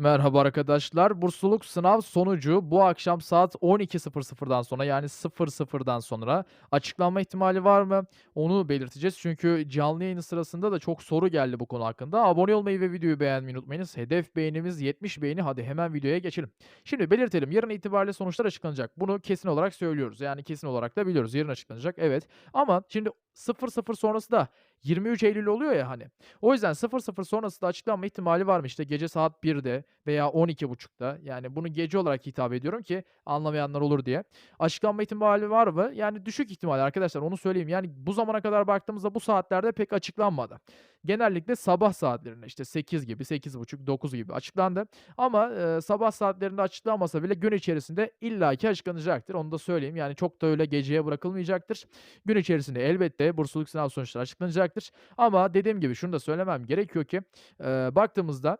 Merhaba arkadaşlar. Bursluluk sınav sonucu bu akşam saat 12.00'dan sonra yani 00'dan sonra açıklanma ihtimali var mı? Onu belirteceğiz. Çünkü canlı yayın sırasında da çok soru geldi bu konu hakkında. Abone olmayı ve videoyu beğenmeyi unutmayınız. Hedef beğenimiz 70 beğeni. Hadi hemen videoya geçelim. Şimdi belirtelim. Yarın itibariyle sonuçlar açıklanacak. Bunu kesin olarak söylüyoruz. Yani kesin olarak da biliyoruz. Yarın açıklanacak. Evet. Ama şimdi 00 sonrası da 23 Eylül oluyor ya hani. O yüzden 00 sonrası da açıklanma ihtimali var mı? İşte gece saat 1'de veya 12.30'da. Yani bunu gece olarak hitap ediyorum ki anlamayanlar olur diye. Açıklanma ihtimali var mı? Yani düşük ihtimal arkadaşlar onu söyleyeyim. Yani bu zamana kadar baktığımızda bu saatlerde pek açıklanmadı. Genellikle sabah saatlerinde işte 8 gibi, 8.30, 9 gibi açıklandı. Ama e, sabah saatlerinde açıklanmasa bile gün içerisinde illaki açıklanacaktır. Onu da söyleyeyim. Yani çok da öyle geceye bırakılmayacaktır. Gün içerisinde elbette bursluluk sınav sonuçları açıklanacaktır. Ama dediğim gibi şunu da söylemem gerekiyor ki e, baktığımızda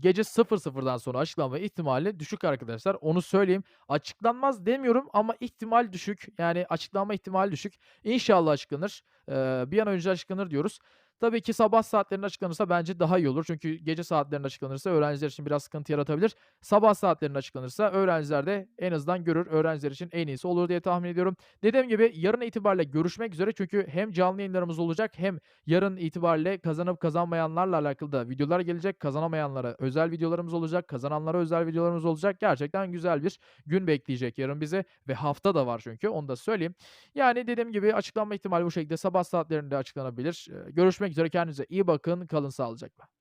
gece 00.00'dan sonra açıklanma ihtimali düşük arkadaşlar. Onu söyleyeyim. Açıklanmaz demiyorum ama ihtimal düşük. Yani açıklanma ihtimali düşük. İnşallah açıklanır. Bir an önce açıklanır diyoruz. Tabii ki sabah saatlerinde açıklanırsa bence daha iyi olur. Çünkü gece saatlerinde açıklanırsa öğrenciler için biraz sıkıntı yaratabilir. Sabah saatlerinde açıklanırsa öğrenciler de en azından görür. Öğrenciler için en iyisi olur diye tahmin ediyorum. Dediğim gibi yarın itibariyle görüşmek üzere. Çünkü hem canlı yayınlarımız olacak hem yarın itibariyle kazanıp kazanmayanlarla alakalı da videolar gelecek. Kazanamayanlara özel videolarımız olacak. Kazananlara özel videolarımız olacak. Gerçekten güzel bir gün bekleyecek yarın bizi ve hafta da var çünkü onu da söyleyeyim. Yani dediğim gibi açıklanma ihtimali bu şekilde sabah saatlerinde açıklanabilir. Eee, görüşmek üzere kendinize iyi bakın. Kalın sağlıcakla.